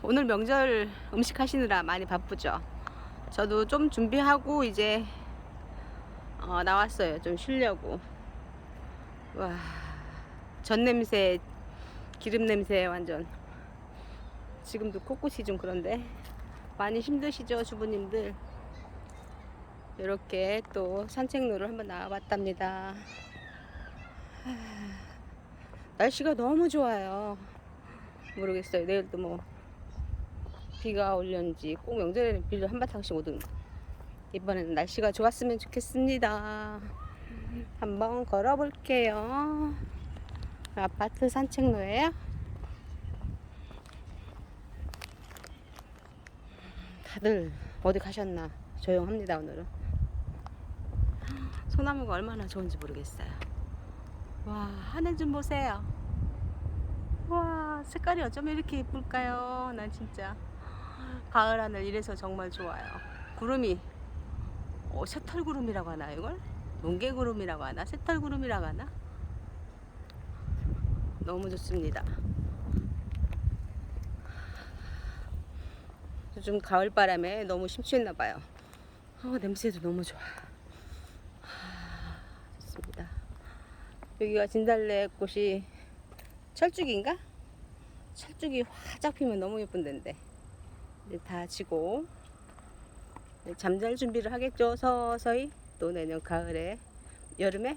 오늘 명절 음식 하시느라 많이 바쁘죠. 저도 좀 준비하고 이제 어, 나왔어요. 좀 쉬려고. 와, 전 냄새, 기름 냄새 완전. 지금도 코끝이 좀 그런데 많이 힘드시죠, 주부님들. 이렇게 또 산책로를 한번 나와봤답니다. 하, 날씨가 너무 좋아요. 모르겠어요. 내일도 뭐 비가 올려는지 꼭 명절에는 비를 한바탕씩 오든 이번에는 날씨가 좋았으면 좋겠습니다. 한번 걸어볼게요. 아파트 산책로예요. 다들 어디 가셨나 조용합니다 오늘은. 소나무가 얼마나 좋은지 모르겠어요. 와 하늘 좀 보세요. 와 색깔이 어쩜 이렇게 예쁠까요? 난 진짜 가을 하늘 이래서 정말 좋아요. 구름이 어, 새털구름이라고 하나 이걸? 농개구름이라고 하나? 새털구름이라고 하나? 너무 좋습니다. 요즘 가을 바람에 너무 심취했나 봐요. 어, 냄새도 너무 좋아. 하, 좋습니다. 여기가 진달래 꽃이 철쭉인가? 철쭉이 화짝 피면 너무 예쁜 이제 다 지고. 이제 잠잘 준비를 하겠죠? 서서히? 또 내년 가을에? 여름에?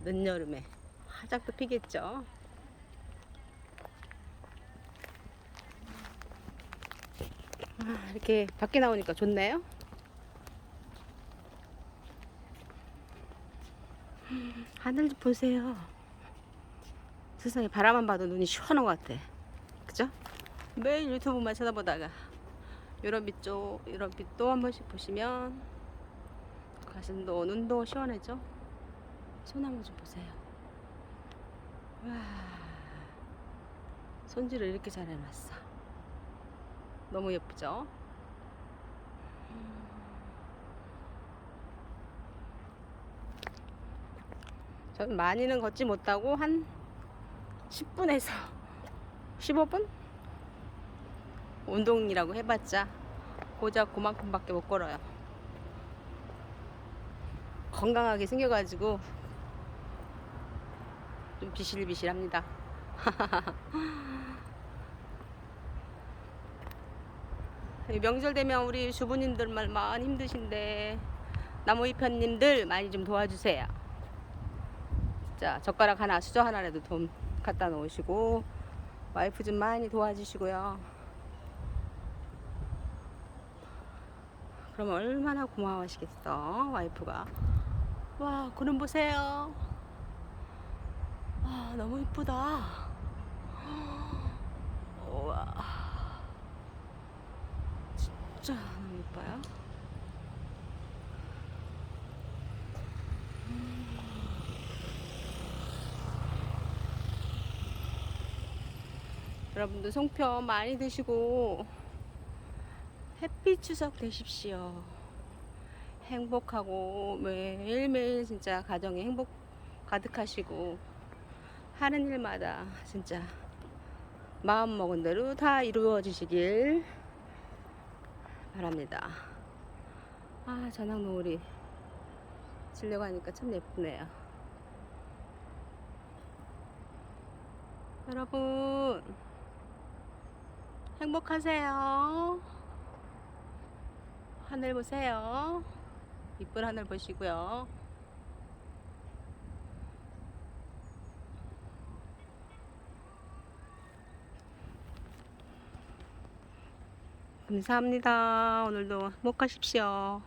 늦여름에? 화작 또 피겠죠? 아, 이렇게 밖에 나오니까 좋네요. 하늘 좀 보세요. 세상에 바라만 봐도 눈이 시원한 것 같아. 그죠? 매일 유튜브만 쳐다보다가 이런 빛 쪽, 이런 빛도 한 번씩 보시면 가슴도 눈도 시원해져. 소나무 좀 보세요. 와, 손질을 이렇게 잘 해놨어. 너무 예쁘죠? 저는 많이는 걷지 못하고 한 10분에서 15분? 운동이라고 해봤자 고작 그만큼밖에 못 걸어요. 건강하게 생겨가지고 좀 비실비실합니다. 이 명절 되면 우리 주부님들만 많이 힘드신데 나무 이편님들 많이 좀 도와주세요. 진짜 젓가락 하나, 수저 하나라도 좀 갖다 놓으시고 와이프 좀 많이 도와주시고요. 그럼 얼마나 고마워하시겠어 와이프가. 와 구름 보세요. 와 너무 이쁘다. 우와 진짜 너무 이뻐요. 여러분들 송편 많이 드시고 햇빛 추석 되십시오. 행복하고 매일매일 진짜 가정에 행복 가득하시고 하는 일마다 진짜 마음 먹은 대로 다 이루어지시길 바랍니다. 아 전학 노을이 지려고 하니까 참 예쁘네요. 여러분 행복하세요. 하늘 보세요. 이쁜 하늘 보시고요. 감사합니다. 오늘도 행복하십시오.